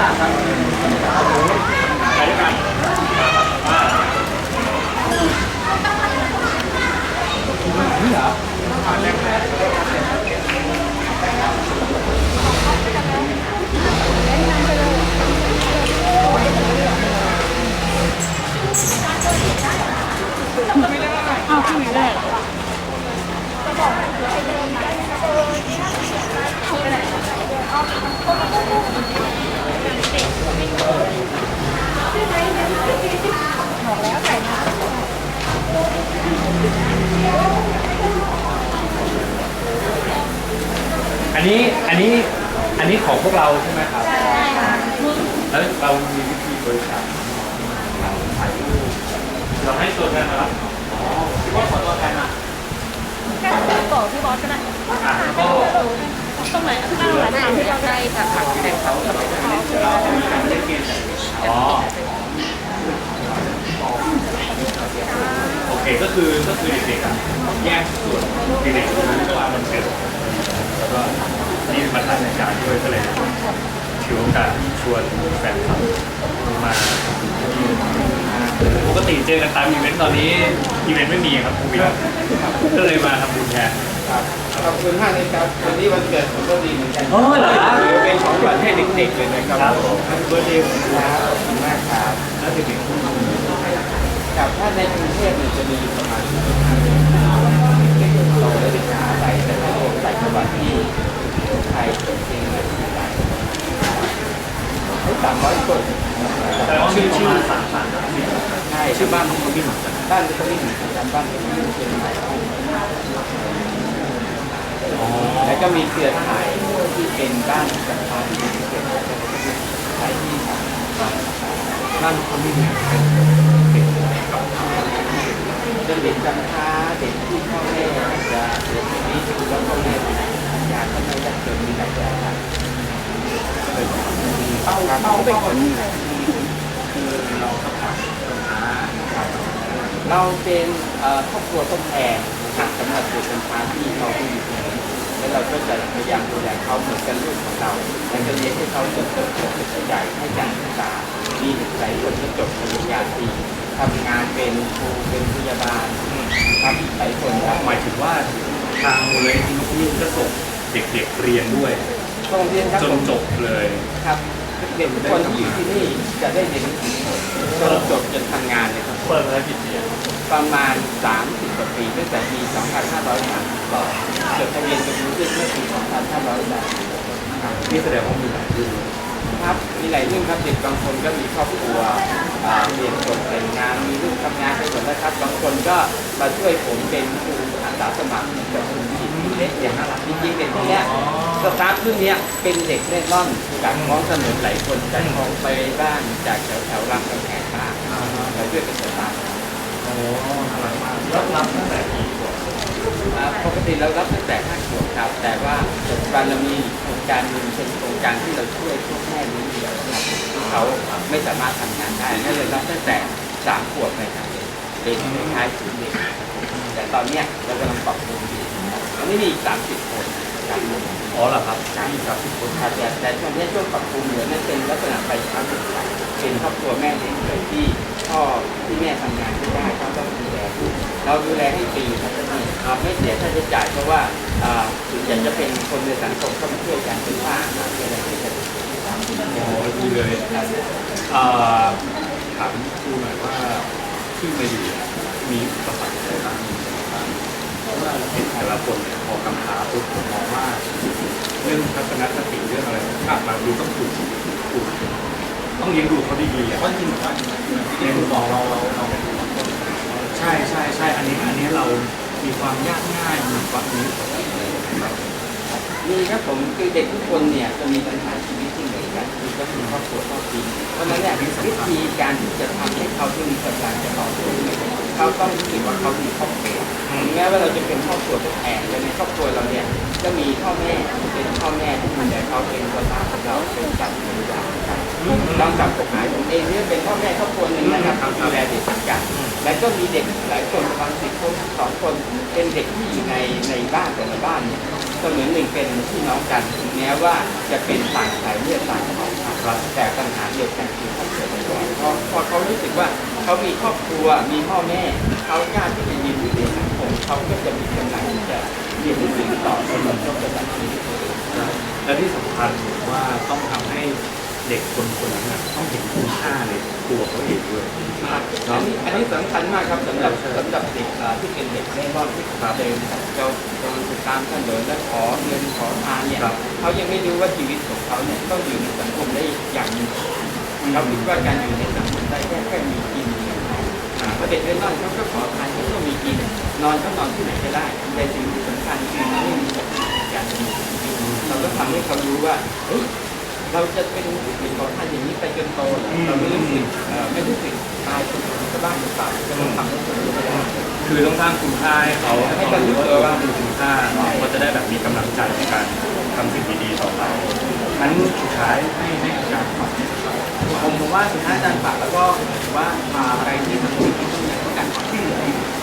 บริจาคครับ ไปด้วยกันอ่า นี่เหรอ อันนี้อันนี้อันนี้ของพวกเราใช่ไหมครับ ใช่ค่ะแล้วเรามีวิธีบริจาคถ่ายรูปเราให้ตัวแทนมารับอ๋อพี่ว่าขอตัวแทนมาบอกพี่บอสก็ได้อะแล้วก็ตรงไหนข้างล่างหลังที่เราได้จากผักแดงเขากับเรามีการเล่นเกมอ๋อโอเคก็คือก็คือเด็กๆอะแยกส่วนเด็กๆรู้ว่ามันเกิดแล้วก็ นี่มาถ่ายรายการด้วยก็เลยถือโอกาสชวนแฟนคลับมาปกติเจอกันตามอีเวนต์ตอนนี้อีเวนต์ไม่มีครับโควิดก็เลยมาทำบุญแทนครับขอบคุณมากเลยครับวันนี้วันเกิดผมก็ดีเหมือนกันอ๋อเหรือเป็นของขวัญให้เด็กๆเลยนะครับครับผมวันเบิร์ดเดย์ผมครับขอบคุณมากครับแล้วเด็กๆครับถ้าในกรุงเทพเนี่ยจะมีประมาณเราได้ไปหาไปแต่ถ้าผมใส่จังหวัดที่ ไทยจริงสามร้อยคนแต่ว่ามีประมาณสามพันใช่ชื่อบ้านของพี่หนุ่มบ้านเขาไม่เหมือนกันบ้านเขาไม่เหมือนกันแล้วก็มีเครือข่ายที่เป็นบ้านจัดการที่เป็นเครือข่ายที่บ้านคนนี้เนี่ยเป็นเด็กกำพร้าเด็กที่พ่อแม่จะเสียชีวิตแล้วพ่อแม่อยากให้ได้ เกิดมีหลายอย่างครับเขาเขาเป็นคนคือเราครับเราเป็นครอบครัวต้นแทนครับสำหรับเด็กกำพร้าที่เขาที่อยู่ตรงนี้แล้วเราก็จะพยายามดูแลเขาเหมือนกันลูกของเราและจะเลี้ยงให้เขาจนเติบโตเป็นผู้ใหญ่ให้การศึกษามีเด็กหลายคนที่จบปริญญาตรีทำงานเป็นครูเป็นพยาบาลครับหลายคนครับหมายถึงว่าทางมูลนิธิที่ก็ส่ง เด็กๆเรียนด้วย โรงเรียนครับจนจบเลย ครับเด็กทุกคนที่อยู่ที่นี่จะได้เรียนจนจบจนทำงานเลยครับ เปิดมาแล้วกี่ปีประมาณ 30กว่าปีตั้งแต่ปี2532จดทะเบียนกับยูทูบเมื่อปี2530ครับ นี่แสดงว่ามีหลายรุ่นครับมีหลายเรื่องครับเด็กบางคนก็มีครอบครัวอ่าเรียนจบแต่งงานมีลูกทำงานไปหมดแล้วครับ บางคนก็มาช่วยผมเป็นครูอาสาสมัครกับคุณจิต เล็กอย่างน่ารักจริงๆเด็กพวกเนี้ยสตาฟรุ่นเนี้ยเป็นเด็กเล่นร่อนจากท้องถนนหลายคนจากท้องไปบ้านจากแถวแถวๆรามคำแหงบ้างมาช่วยเป็นสตาฟโอ้น่ารักมากรับรับตั้งแต่กี่ขวบอ่าปกติเรารับตั้งแต่ห้าขวบครับ แต่ว่าปัจจุบันเรามีโครงการหนึ่งเป็นโครงการที่เราช่วยพวกแม่เลี้ยงเดี่ยวนะครับที่เขาไม่สามารถทำงานได้นั่นเลยรับตั้งแต่สามขวบเลยครับเป็นคล้ายๆศูนย์เด็กแต่ตอนเนี้ยเรากำลังปรับปรุง อยู่ตอนนี้มีอีกสามสิบคนครับอ๋อเหรอครับที่ครับที่คนครับแต่แต่ช่วงนี้ช่วงปรับปรุงเหลือนั่นเป็นลักษณะไปเช้าเด็กเป็นครอบครัวแม่เลี้ยงเดี่ยวที่พ่อที่แม่ทำงานไม่ได้เขาต้องดูแลลูกเราดูแลให้ฟรีครับที่นี่ครับไม่เสียค่าใช้จ่ายเพราะว่าอ่าส่วนใหญ่จะเป็นคนในสังคมเข้ามาช่วยกันเป็นว่าอาหารเป็นอะไรที่จะโอ้ดีเลยเอ่อถามครูหน่อยว่าที่มาอยู่เนี่ยมีอุประสบอะไรบ้างมีอะไรบ้างเพราะว่าเห็น แต่ละคนเนี่ยพอกำพร้าปุ๊บผมมองว่า เรื่องทัศนคติเรื่องอะไรต่างๆมาดูต้องถูกถูกต้องเลี้ยงดูเขาดีๆอะเพราะจริงๆว่าที่คุณบอกเราเราเราเป็นใช่ใช่ใช่อันนี้อันนี้เรามีความยากง่ายมีความนี้มีครับผมคือเด็กทุกคนเนี่ยจะมีปัญหาชีวิตที่เหมือนกันคือก็คือครอบครัวครอบครัวเพราะฉะนั้นเนี่ยวิธีการที่จะทำให้เขาที่มีกำลังจะต่อสู้เนี่ย เขาต้องรู้สึกว่าเขามีครอบครัวถึงแม้ว่าเราจะเป็นครอบครัวตัวแทนแต่ในครอบครัวเราเนี่ยก็มีพ่อแม่เป็นพ่อแม่ที่ดูแลเขาเป็นคนรักของเราเป็นจัดเป็นอย่างนอกจากกฎหมายผมเองเนี่ยเป็นพ่อแม่ครอบครัวหนึ่งนะครับทำดูแลเด็กเหมือนกันและก็มีเด็กหลายคนประมาณสิบคนสองคนเป็นเด็กที่อยู่ในในบ้านแต่ละบ้านเนี่ยเสมือนหนึ่งเป็นพี่น้องกันถึงแม้ว่าจะเป็นต่างสายเลือดต่างเผ่าพันธุ์แต่ปัญหาเดียวกัน เขามีครอบครัวมีพ่อแม่เขากล้าที่จะยืนอยู่ในสังคมเขาก็จะมีกำลังที่จะเรียนหนังสือต่อจนจบระดับชีวิตตัวเองและที่สำคัญผมว่าต้องทำให้เด็กคนคนนั้นน่ะต้องเห็นคุณค่าในตัวเขาเองด้วยอันนี้อันนี้สำคัญมากครับสำหรับสำหรับเด็กอ่าที่เป็นเด็กเล่ร่อนที่เดินเราเดินตามถนนและขอเงินขอทานเนี่ยครับเขายังไม่รู้ว่าชีวิตของเขาเนี่ยต้องอยู่ในสังคมได้อย่างมีเขาคิดว่าการอยู่ในสังคมได้แค่แค่มีกิน มาเพระเด็กเล่ร่อนเขาก็ขอทานเขาก็มีกิน นอนก็นอนที่ไหนก็ได้แต่สิ่งที่สำคัญคือไม่มีการมีชีวิตเราก็ทำให้เขารู้ว่าเฮ้ยเราจะเป็นเป็นขอทานอย่างนี้ไปจนโตเหรอเราไม่รู้สึกเอ่อไม่รู้สึกตายคนก็บ้านหรือเปล่าจะต้องทำให้คนรู้ไม่ได้ คือต้องสร้างคุณค่าให้เขาให้เขารู้ตัวว่ามีคุณค่าเนาะเขาจะได้แบบมีกำลังใจในการทำสิ่งดีๆต่อไปงั้นสุดท้ายให้ให้อาจารย์ฝาก ผมผมว่าสุดท้ายอาจารย์ฝากแล้วก็ผมว่าพาไปที่สังคมที่ การความช่วยเหลือ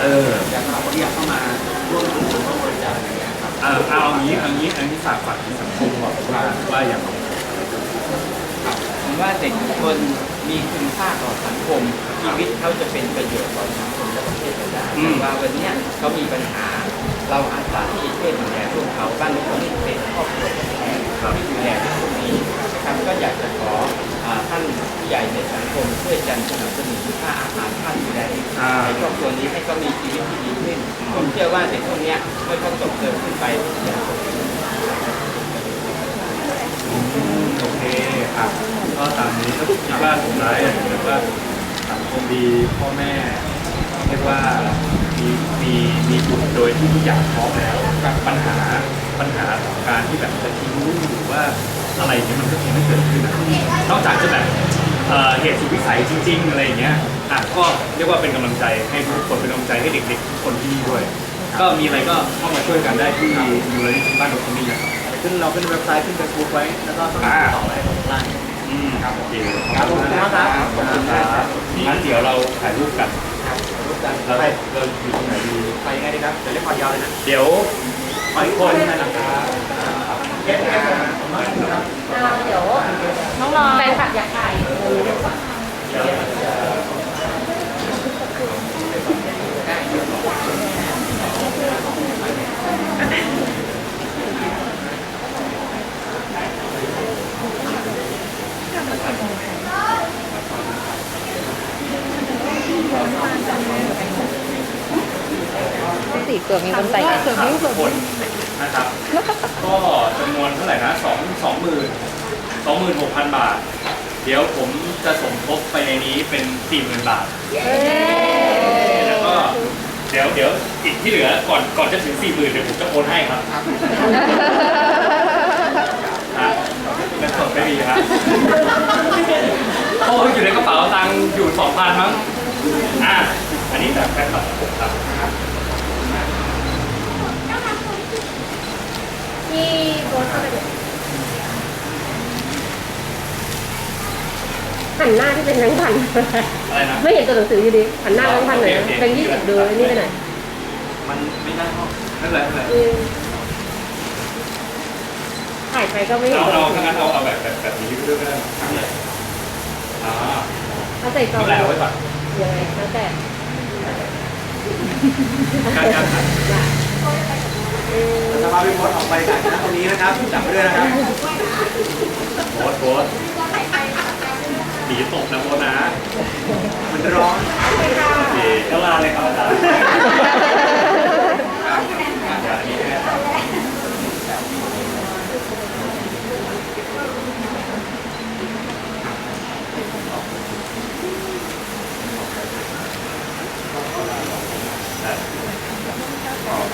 เอออยากเราคนที่อยากเข้ามาร่วมลงทุนร่วมบริจาคอะไรอย่างเงี้ยครับเอาเอาอย่างนี้เอาอย่างนี้อันนี้ฝากฝากถึงสังคมก่อนว่าว่าอย่างครับผมว่าเด็กทุกคนมีคุณค่าต่อสังคมชีวิตเขาจะเป็นประโยชน์ต่อสังคมและประเทศเราได้แต่ว่าวันเนี้ยเขามีปัญหา เราอาสาที่จะช่วยดูแลพวกเขาบ้านเราที่เป็นครอบครัวแทนที่ดูแลพวกนี้นะครับก็อยากจะขอ ท่านผู้ใหญ่ในสังคมช่วยกันสนับสนุนค่าอาหารท่านดูแลอ่าในครอบครัวนี้ให้เขามีชีวิตที่ดีขึ้นผมเชื่อว่าเด็กพวกเนี้ยเมื่อเขาโตเติบขึ้นไปอย่างสมบูรณ์โอเคครับก็ตามนี้ก็คิดว่าสุดท้ายอะเรียกว่าสังคมดีพ่อแม่เรียกว่ามีมีมีบุตรโดยที่ทุกอย่างพร้อมแล้วปัญหาปัญหาของการที่แบบจะทิ้งลูกหรือว่า อะไรเนี่ยมันก็คงไม่เกิดขึ้นอะนอกจากจะแบบเอ่อเหตุสุดวิสัยจริง ๆ อะไรอย่างเงี้ยอะก็เรียกว่าเป็นกำลังใจให้ทุกคนเป็นกำลังใจให้เด็กๆทุกคนที่นี่ด้วย ก็มีอะไรก็เข้ามาช่วยกันได้ที่มูลนิธิบ้านดอกขมิ้นนะครับ ขึ้นเราขึ้นเว็บไซต์ขึ้นเฟซบุ๊กไว้ แล้วก็ต้องติดต่อไว้ตรงล่าง อืมครับโอเคครับผมครับขอบคุณมากครับงั้นเดี๋ยวเราถ่ายรูปกันรู้จักเราเราอยู่ตรงไหนดีไปยังไงดีครับเดี๋ยวเรียกความยาวเลยนะเดี๋ยวขออีกคนนะครับ เก็บเก็บเดี๋ยวน้องรอแฟนคลับอยากถ่ายสี่เกือบมีคนใส่กันเกือบมีคน 26,000 บาท เดี๋ยวผมจะสมทบไปในนี้เป็น 40,000 บาท แล้วก็เดี๋ยวเดี๋ยวอีกที่เหลือก่อนก่อนจะถึง 40,000เดี๋ยวผมจะโอนให้ครับฮะเงินสดไม่มีครับโอ้ยอยู่ในกระเป๋าตังค์อยู่ 2,000 มั้ง อะ อันนี้แากแฟนคลับครับ นี่ หันหน้าที่เป็นแบงค์พัน อะไรนะ ไม่เห็นตัวหนังสืออยู่ดีหันหน้าแบงค์พันหน่อยนะโอเคโอเค แบงค์ยี่สิบดูไอ้นี่ไปหน่อยมันไม่ได้ห้องนั่นแหละนั่นแหละอืมถ่ายไปก็ไม่เห็นเอาตัวหเอานังสืถ้าองั้นเอาเอาแบบแบบแบบนี้ไปด้วยก็ได้อ่าเอาใส่ซองทำอะไรเอาไว้ก่อนยังไงแล้วแต่การการถ่ายอืมจะพาพี่โพสออกไปจากตรงนี้นะครับจับไปด้วยนะครับโพสต์โพสต์ ผีตกนะโพสต์นะ มันร้อนโอเคก็ลาเลยครับอาจารย์เดี๋ยวอันนี้ให้อาจารย์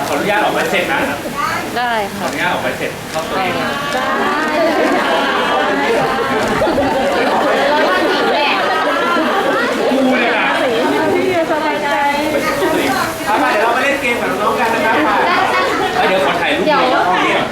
ขออนุญาตออกไปเสร็จนะได้ขออนุญาตออกไปเสร็จเข้าตัวเอง ได้